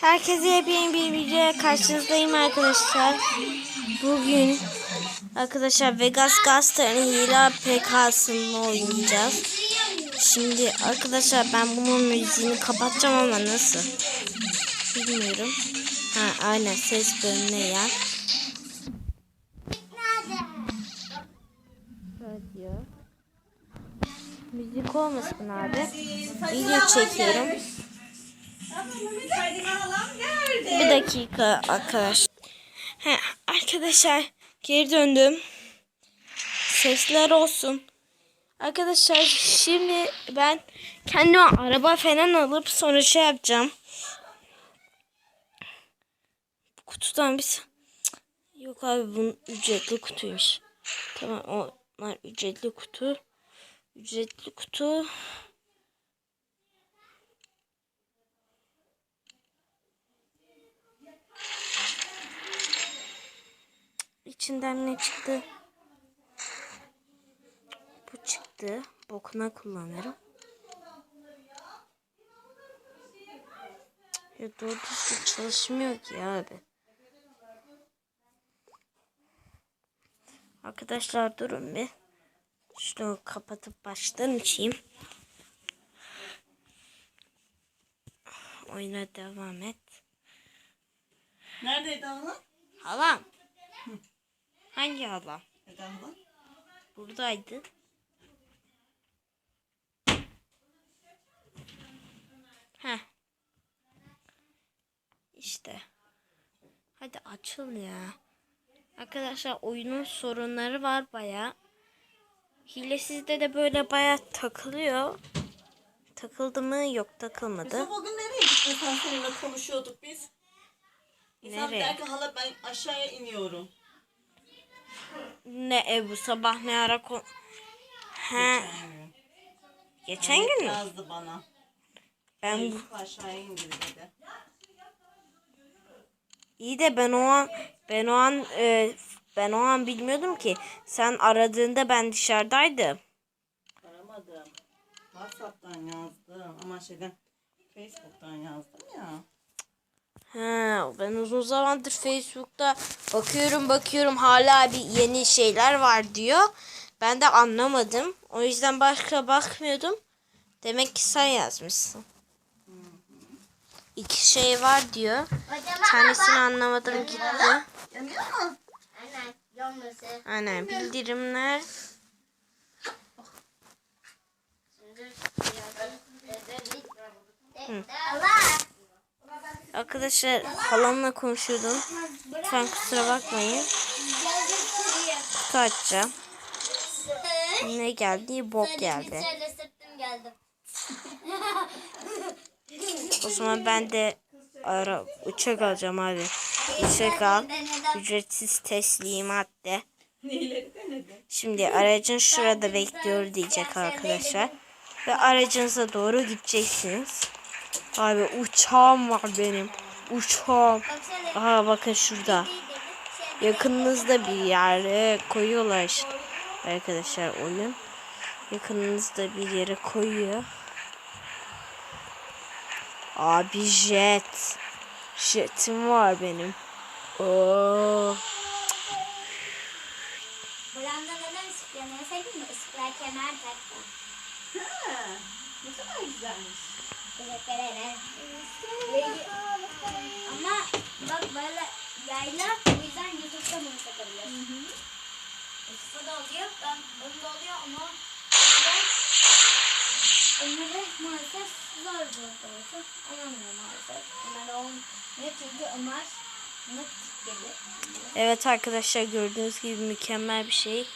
Herkese yepyeni bir videoya karşınızdayım arkadaşlar. Bugün arkadaşlar Vegas Gaster'ın hile PK'sını oynayacağız. Şimdi arkadaşlar ben bunun müziğini kapatacağım ama nasıl? Bilmiyorum. Ha aynen ses bölümüne yer. Radyo. Müzik olmasın abi. Video çekiyorum. Bir dakika arkadaş. He, arkadaşlar geri döndüm. Sesler olsun. Arkadaşlar şimdi ben kendime araba falan alıp sonra şey yapacağım. Kutudan bir... Yok abi bunun ücretli kutuymuş. Tamam onlar ücretli kutu. Ücretli kutu. İçinden ne çıktı? Bu çıktı. Bokuna kullanırım. Ya doğru çalışmıyor ki abi. Arkadaşlar durun bir. Şunu kapatıp baştan açayım. Oyuna devam et. Neredeydi hala? Halam. Hangi halam? Neden hala? Buradaydı. Heh. İşte. Hadi açıl ya. Arkadaşlar oyunun sorunları var baya. Hilesizde de böyle baya takılıyor. Takıldı mı? Yok takılmadı. Mesela bugün nereye gittin sen seninle konuşuyorduk biz? İnsan Nereye? der ki hala ben aşağıya iniyorum. Ne ev bu sabah ne ara kon... He. Geçen gün mü? Yazdı bana. Ben bu... Aşağıya indir dedi. İyi de ben o an ben o an e, ben o an bilmiyordum ki. Sen aradığında ben dışarıdaydım. Aramadım. Whatsapp'tan yazdım ama şeyden Facebook'tan yazdım ya. Ha, ben uzun zamandır Facebook'ta bakıyorum bakıyorum hala bir yeni şeyler var diyor. Ben de anlamadım. O yüzden başka bakmıyordum. Demek ki sen yazmışsın. İki şey var diyor. Tanesini anlamadım gitti. Yanıyor mu? Bildirimler. Allah! Arkadaşlar halamla konuşuyordum. Lütfen kusura bakmayın. Kutu açacağım. Ne geldi? Bok geldi. O zaman ben de ara uçak alacağım abi. Uçak al. Ücretsiz teslimat de. Şimdi aracın şurada bekliyor diyecek arkadaşlar. Ve aracınıza doğru gideceksiniz. Abi uçağım var benim. Uçağım. Aha bakın şurada. Yakınınızda bir yere koyuyorlar işte. Arkadaşlar oyun. Yakınınızda bir yere koyuyor. Abi jet. Jetim var benim. Oo. Buramda neden ısıklanıyor? Sevdin mi? Isıklar kemer taktım. Ha, ne kadar güzelmiş. Teşekkür ederim. Ama bak böyle yayla o yüzden YouTube'da bunu takabiliyorsun. Yusuf'ta da oluyor. Ben bunda oluyor ama onları maalesef zor bulduğu olamıyor maalesef. Onlar olmuyor çünkü geliyor. Evet arkadaşlar gördüğünüz gibi mükemmel bir şey.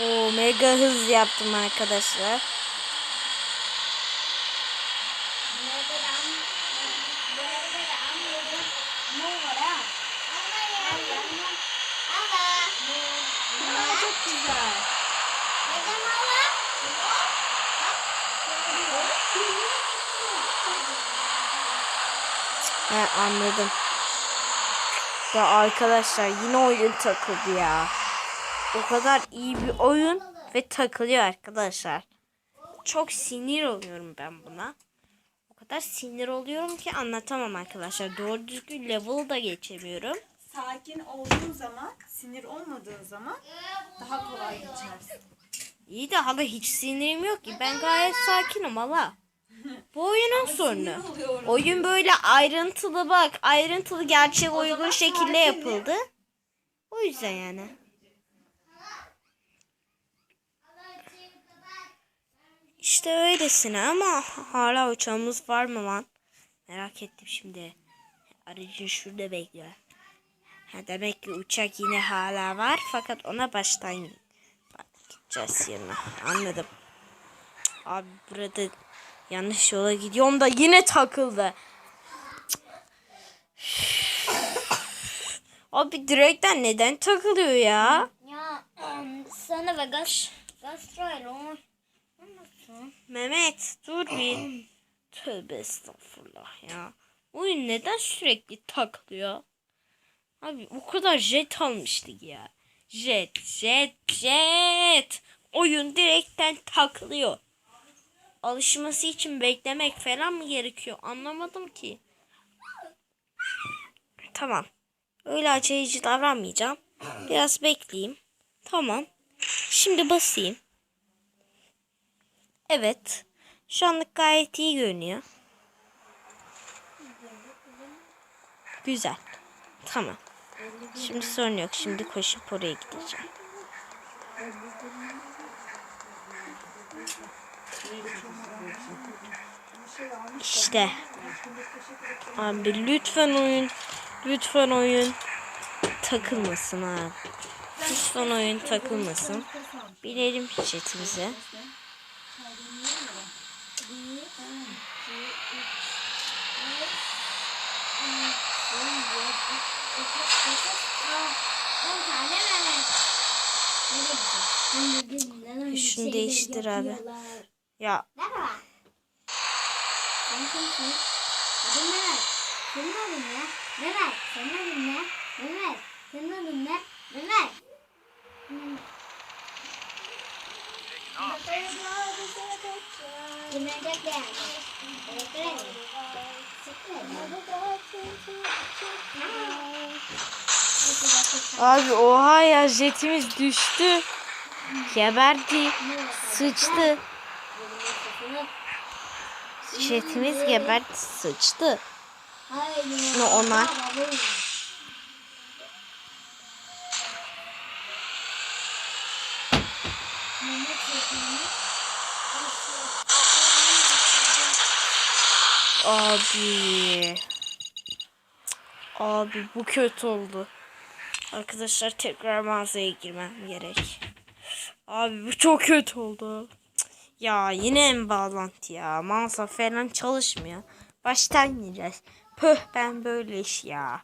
O mega hız yaptım arkadaşlar. Çok güzel. He anladım. Ya arkadaşlar yine oyun takıldı ya. O kadar iyi bir oyun ve takılıyor arkadaşlar. Çok sinir oluyorum ben buna. O kadar sinir oluyorum ki anlatamam arkadaşlar. Doğru düzgün level da geçemiyorum. Sakin olduğun zaman, sinir olmadığın zaman daha kolay geçersin. İyi de hala hiç sinirim yok ki. Ben gayet sakinim hala. Bu oyunun sorunu. Oluyorum. Oyun böyle ayrıntılı bak. Ayrıntılı gerçek uygun şekilde sakinim. yapıldı. O yüzden yani. İşte öylesine ama hala uçağımız var mı lan? Merak ettim şimdi. Aracı şurada bekliyor. Ha, demek ki uçak yine hala var fakat ona baştan gideceğiz yerine. Anladım. Abi burada yanlış yola gidiyorum da yine takıldı. Abi direkten neden takılıyor ya? Ya um, sana ve gaz anlatın. Mehmet dur bir. Tövbe estağfurullah ya. Oyun neden sürekli takılıyor? Abi o kadar jet almıştık ya. Jet, jet, jet. Oyun direkten takılıyor. Alışması için beklemek falan mı gerekiyor? Anlamadım ki. Tamam. Öyle aceleci davranmayacağım. Biraz bekleyeyim. Tamam. Şimdi basayım. Evet. Şu anlık gayet iyi görünüyor. Güzel. Tamam. Şimdi sorun yok. Şimdi koşup oraya gideceğim. İşte. Abi lütfen oyun. Lütfen oyun. Takılmasın ha. Lütfen oyun takılmasın. Binelim jetimize. Şunu değiştir abi. Ya Merhaba. Sen kimsin? Adın Mehmet. Senin adın ne? Mehmet. Senin adın ne? Mehmet. Senin adın ne? Mehmet. Abi oha ya jetimiz düştü. Geberdi. Sıçtı. Jetimiz geberdi sıçtı. Ne onlar? Abi. Abi bu kötü oldu. Arkadaşlar tekrar mağazaya girmem gerek. Abi bu çok kötü oldu. Ya yine mi bağlantı ya? Mağaza falan çalışmıyor. Baştan gireceğiz. Püh ben böyle iş ya.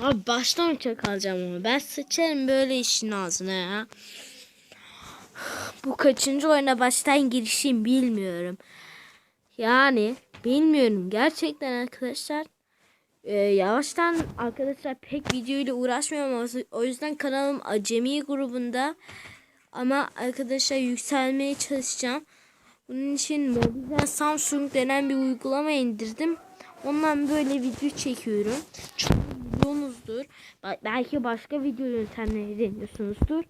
Abi baştan uçak alacağım ama ben sıçarım böyle işin ağzına ya. Bu kaçıncı oyuna baştan girişim bilmiyorum. Yani bilmiyorum gerçekten arkadaşlar. Ee, yavaştan arkadaşlar pek video ile uğraşmıyorum ama o yüzden kanalım acemi grubunda. Ama arkadaşlar yükselmeye çalışacağım. Bunun için Mobizen Samsung denen bir uygulama indirdim. Ondan böyle video çekiyorum. Çok biliyorsunuzdur. Belki başka video yöntemleri deniyorsunuzdur.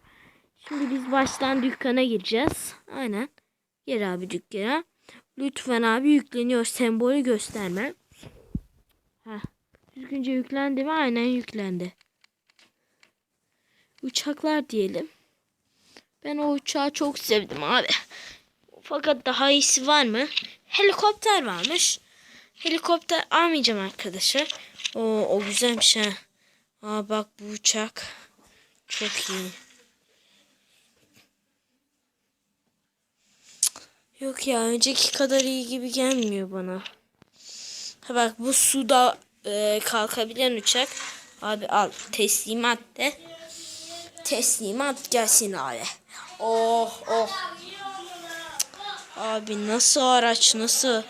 Şimdi biz baştan dükkana gireceğiz. Aynen. Gir abi dükkana. Lütfen abi yükleniyor. Sembolü gösterme. Heh. Düzgünce yüklendi mi? Aynen yüklendi. Uçaklar diyelim. Ben o uçağı çok sevdim abi. Fakat daha iyisi var mı? Helikopter varmış. Helikopter almayacağım arkadaşlar. O, o güzelmiş ha. Aa bak bu uçak. Çok iyi. Yok ya önceki kadar iyi gibi gelmiyor bana. Ha bak bu suda e, kalkabilen uçak. Abi al teslimat de. Teslimat gelsin abi. Oh oh. Abi nasıl araç nasıl?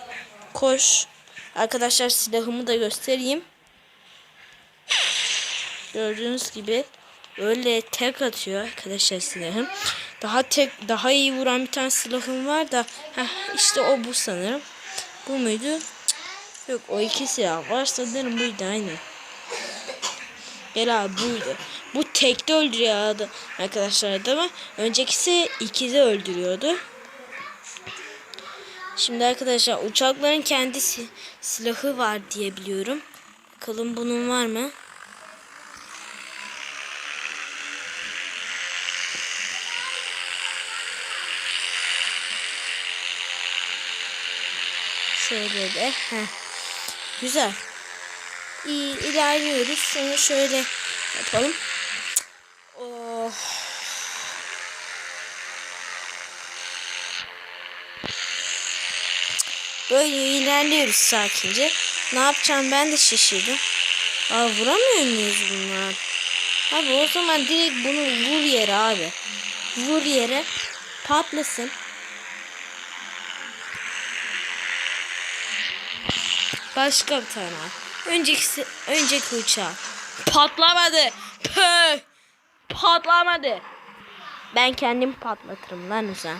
Koş. Arkadaşlar silahımı da göstereyim. Gördüğünüz gibi öyle tek atıyor arkadaşlar silahım. Daha tek daha iyi vuran bir tane silahım var da heh, işte o bu sanırım. Bu muydu? Yok o iki silah var sanırım buydu aynen. Gel abi buydu. Bu tekte öldürüyor adam, arkadaşlar adamı. Öncekisi ikide öldürüyordu. Şimdi arkadaşlar uçakların kendi si- silahı var diye biliyorum. Bakalım bunun var mı? Şöyle de. Heh. Güzel. İyi ilerliyoruz. Şunu şöyle yapalım. Oh. Böyle ilerliyoruz sakince. Ne yapacağım ben de şaşırdım. Aa vuramıyor muyuz bunlar? Abi o zaman direkt bunu vur yere abi. Vur yere. Patlasın. Başka bir tane al. Önceki, önceki uçağı. Patlamadı. Püh. Patlamadı. Ben kendim patlatırım lan Uzan.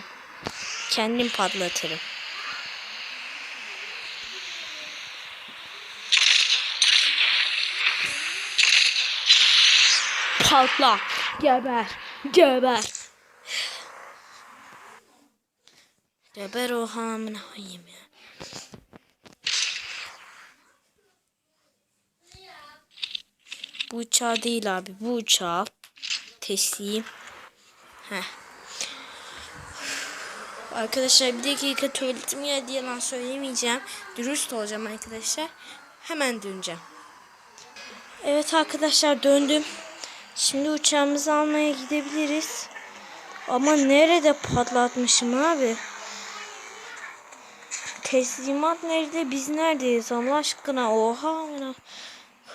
Kendim patlatırım. Patla. Geber. Geber. Geber o hamına koyayım ya. Bu uçağı değil abi. Bu uçağı teslim. Heh. Arkadaşlar bir dakika tuvaletim geldi yalan söylemeyeceğim. Dürüst olacağım arkadaşlar. Hemen döneceğim. Evet arkadaşlar döndüm. Şimdi uçağımızı almaya gidebiliriz. Ama nerede patlatmışım abi? Teslimat nerede? Biz neredeyiz Allah aşkına? Oha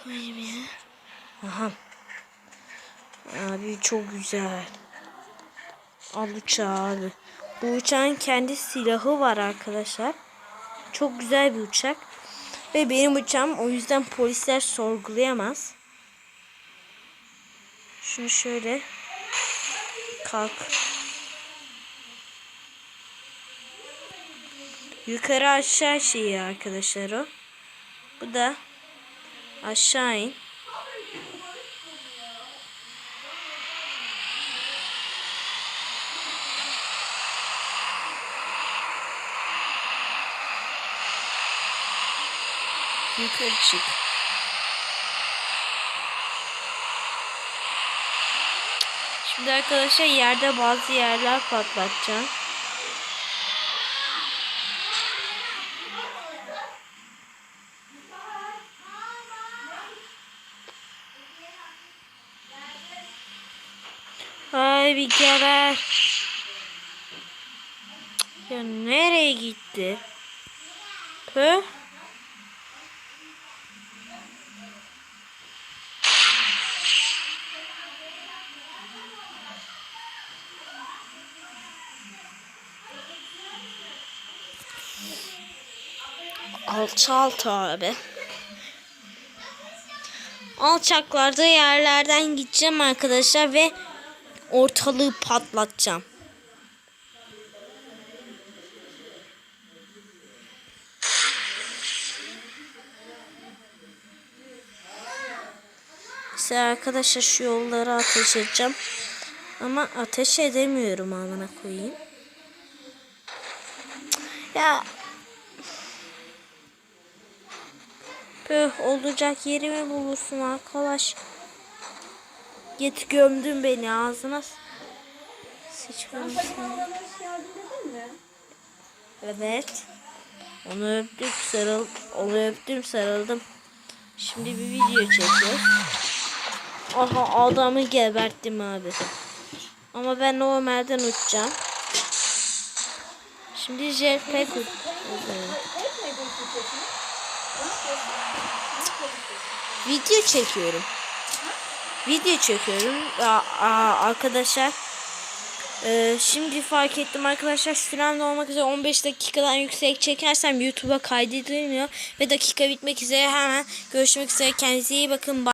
koyayım ya. Aha. Abi çok güzel. Al uçağı abi. Bu uçağın kendi silahı var arkadaşlar. Çok güzel bir uçak. Ve benim uçağım o yüzden polisler sorgulayamaz. Şunu şöyle kalk. Yukarı aşağı şeyi arkadaşlar o. Bu da aşağı in. Yukarı çık. Şimdi arkadaşlar yerde bazı yerler patlatacağım. Ay bir geber. Ya nereye gitti? Hı? Alçalt abi. Alçaklarda yerlerden gideceğim arkadaşlar ve ortalığı patlatacağım. Size arkadaşlar şu yolları ateş edeceğim. Ama ateş edemiyorum amına koyayım. Ya Püh olacak yerimi bulursun arkadaş. Git gömdün beni ağzına. s- Sıçramışsın. Evet. Onu öptüm sarıl. Onu öptüm sarıldım. Şimdi bir video çekiyoruz. Aha adamı geberttim abi. Ama ben normalden uçacağım. Şimdi jetpack uçacağım. Video çekiyorum. Video çekiyorum. Aa, aa, arkadaşlar. Ee, şimdi fark ettim arkadaşlar süremde olmak üzere 15 dakikadan yüksek çekersem YouTube'a kaydedilmiyor ve dakika bitmek üzere hemen görüşmek üzere kendinize iyi bakın.